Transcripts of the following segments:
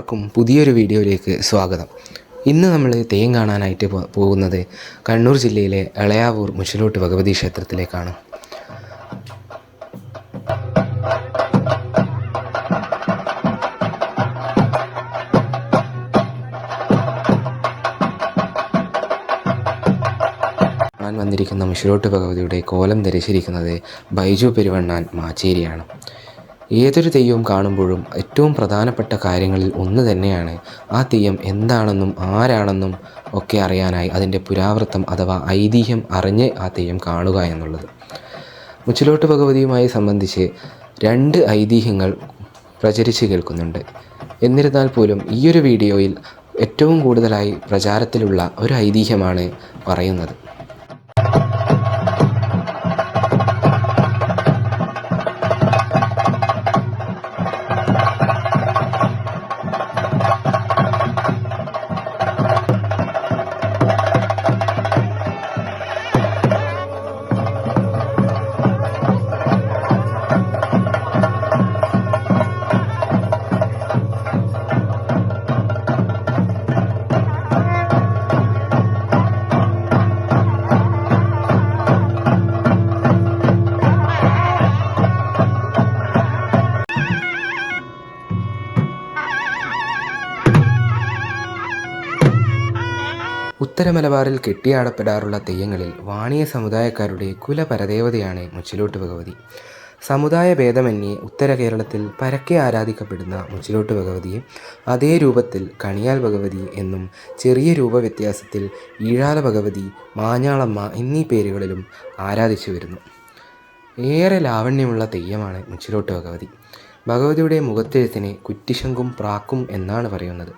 എല്ലാവർക്കും പുതിയൊരു വീഡിയോയിലേക്ക് സ്വാഗതം. ഇന്ന് നമ്മൾ തെയ്യം കാണാനായിട്ട് പോകുന്നത് കണ്ണൂർ ജില്ലയിലെ എളയാവൂർ മുച്ചിലോട്ട് ഭഗവതി ക്ഷേത്രത്തിലേക്കാണ്. കാണാൻ വന്നിരിക്കുന്ന മുച്ചിലോട്ട് ഭഗവതിയുടെ കോലം ധരിച്ചിരിക്കുന്നത് ബൈജു പെരുവണ്ണാൻ മാച്ചേരിയാണ്. ഏതൊരു തെയ്യവും കാണുമ്പോഴും ഏറ്റവും പ്രധാനപ്പെട്ട കാര്യങ്ങളിൽ ഒന്ന് തന്നെയാണ് ആ തെയ്യം എന്താണെന്നും ആരാണെന്നും ഒക്കെ അറിയാനായി അതിന്റെ പുരാവൃത്തം അഥവാ ഐതിഹ്യം അറിഞ്ഞ് ആ തെയ്യം കാണുക എന്നുള്ളത്. മുച്ചിലോട്ട് ഭഗവതിയുമായി സംബന്ധിച്ച് രണ്ട് ഐതിഹ്യങ്ങൾ പ്രചരിച്ച് കേൾക്കുന്നുണ്ട്. എന്നിരുന്നാൽ പോലും ഈയൊരു വീഡിയോയിൽ ഏറ്റവും കൂടുതലായി പ്രചാരത്തിലുള്ള ഒരു ഐതിഹ്യമാണ് പറയുന്നത്. ഉത്തര മലബാറിൽ കെട്ടിയാടപ്പെടാറുള്ള തെയ്യങ്ങളിൽ വാണിയ സമുദായക്കാരുടെ കുലപരദേവതയാണ് മുച്ചിലോട്ട് ഭഗവതി. സമുദായ ഭേദമന്യേ ഉത്തര കേരളത്തിൽ പരക്കെ ആരാധിക്കപ്പെടുന്ന മുച്ചിലോട്ട് ഭഗവതിയെ. അതേ രൂപത്തിൽ കണിയാൽ ഭഗവതി എന്നും ചെറിയ രൂപവ്യത്യാസത്തിൽ ഈഴാല ഭഗവതി മാഞ്ഞാളമ്മ എന്നീ പേരുകളിലും ആരാധിച്ചു വരുന്നു. ഏറെ ലാവണ്യമുള്ള തെയ്യമാണ് മുച്ചിലോട്ട് ഭഗവതി. ഭഗവതിയുടെ മുഖത്തെഴുത്തിനെ കുറ്റിശങ്കും പ്രാക്കും എന്നാണ് പറയുന്നത്.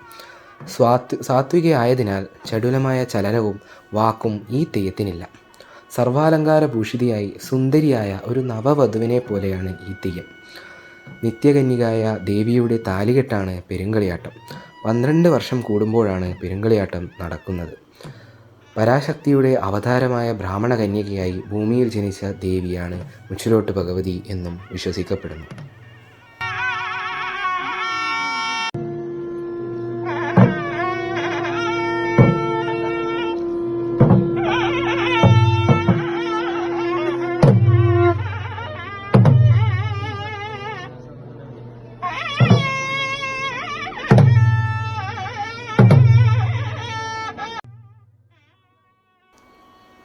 സ്വാത്വ സാത്വികയായതിനാൽ ചടുലമായ ചലനവും വാക്കും ഈ തെയ്യത്തിനില്ല. സർവാലങ്കാര ഭൂഷിതയായി സുന്ദരിയായ ഒരു നവവധുവിനെ പോലെയാണ് ഈ തെയ്യം. നിത്യകന്യകായ ദേവിയുടെ താലികെട്ടാണ് പെരുങ്കളിയാട്ടം. പന്ത്രണ്ട് വർഷം കൂടുമ്പോഴാണ് പെരുങ്കളിയാട്ടം നടക്കുന്നത്. പരാശക്തിയുടെ അവതാരമായ ബ്രാഹ്മണ കന്യകയായി ഭൂമിയിൽ ജനിച്ച ദേവിയാണ് മുച്ചിലോട്ട് ഭഗവതി എന്നും വിശ്വസിക്കപ്പെടുന്നു.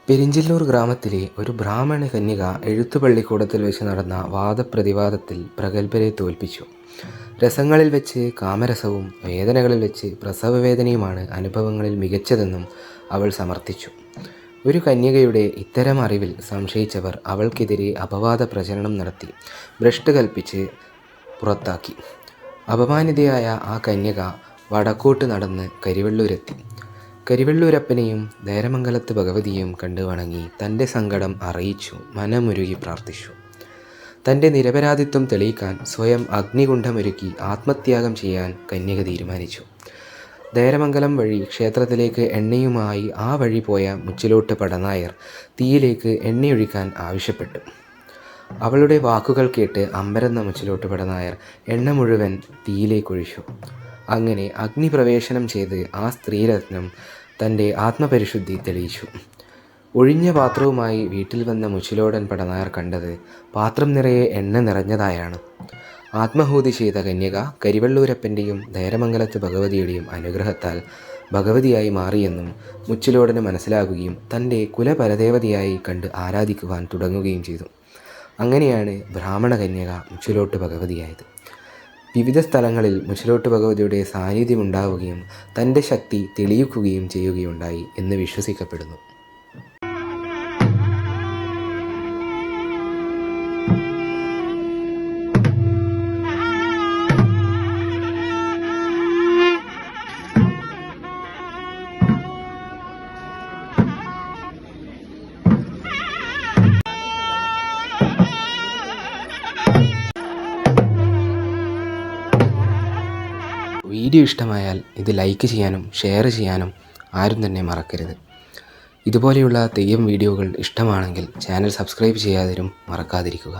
പെരിഞ്ചല്ലൂർ ഗ്രാമത്തിലെ ഒരു ബ്രാഹ്മണ കന്യക എഴുത്തുപള്ളിക്കൂടത്തിൽ വെച്ച് നടന്ന വാദപ്രതിവാദത്തിൽ പ്രഗത്ഭരെ തോൽപ്പിച്ചു. രസങ്ങളിൽ വെച്ച് കാമരസവും വേദനകളിൽ വെച്ച് പ്രസവവേദനയുമാണ് അനുഭവങ്ങളിൽ മികച്ചതെന്നും അവൾ സമർത്ഥിച്ചു. ഒരു കന്യകയുടെ ഇത്തരം അറിവിൽ സംശയിച്ചവർ അവൾക്കെതിരെ അപവാദ പ്രചരണം നടത്തി ഭ്രഷ്ട് കൽപ്പിച്ച് പുറത്താക്കി. അപമാനിതയായ ആ കന്യക വടക്കോട്ട് നടന്ന് കരിവെള്ളൂരെത്തി. കരിവെള്ളൂരപ്പനെയും നേരമംഗലത്ത് ഭഗവതിയെയും കണ്ടു വണങ്ങി തന്റെ സങ്കടം അറിയിച്ചു മനമുരുകി പ്രാർത്ഥിച്ചു. തന്റെ നിരപരാധിത്വം തെളിയിക്കാൻ സ്വയം അഗ്നികുണ്ഠമൊരുക്കി ആത്മത്യാഗം ചെയ്യാൻ കന്യക തീരുമാനിച്ചു. നേരമംഗലം വഴി ക്ഷേത്രത്തിലേക്ക് എണ്ണയുമായി ആ വഴി പോയ മുച്ചിലോട്ട് പടനായർ തീയിലേക്ക് എണ്ണയൊഴിക്കാൻ ആവശ്യപ്പെട്ടു. അവളുടെ വാക്കുകൾ കേട്ട് അമ്പരന്ന മുച്ചിലോട്ട് പടനായർ എണ്ണ മുഴുവൻ തീയിലേക്കൊഴിച്ചു. അങ്ങനെ അഗ്നിപ്രവേശനം ചെയ്ത് ആ സ്ത്രീരത്നം തന്റെ ആത്മപരിശുദ്ധി തെളിയിച്ചു. ഒഴിഞ്ഞ പാത്രവുമായി വീട്ടിൽ വന്ന മുച്ചിലോടൻ പടനായർ കണ്ടത് പാത്രം നിറയെ എണ്ണ നിറഞ്ഞതായാണ്. ആത്മഹൂതി ചെയ്ത കന്യക കരിവള്ളൂരപ്പന്റെയും ധൈരമംഗലത്ത് ഭഗവതിയുടെയും അനുഗ്രഹത്താൽ ഭഗവതിയായി മാറിയെന്നും മുച്ചിലോടന് മനസ്സിലാകുകയും തന്റെ കുലപരദേവതയായി കണ്ട് ആരാധിക്കുവാൻ തുടങ്ങുകയും ചെയ്തു. അങ്ങനെയാണ് ബ്രാഹ്മണ കന്യക മുച്ചിലോട്ട് ഭഗവതിയായത്. വിവിധ സ്ഥലങ്ങളിൽ മുച്ചിലോട്ട് ഭഗവതിയുടെ സാന്നിധ്യം ഉണ്ടാവുകയും തന്റെ ശക്തി തെളിയിക്കുകയും ചെയ്യുകയുണ്ടായി എന്ന് വിശ്വസിക്കപ്പെടുന്നു. വീഡിയോ ഇഷ്ടമായാൽ ഇത് ലൈക്ക് ചെയ്യാനും ഷെയർ ചെയ്യാനും ആരും തന്നെ മറക്കരുത്. ഇതുപോലെയുള്ള തെയ്യം വീഡിയോകൾ ഇഷ്ടമാണെങ്കിൽ ചാനൽ സബ്സ്ക്രൈബ് ചെയ്യാതിരും മറക്കാതിരിക്കുക.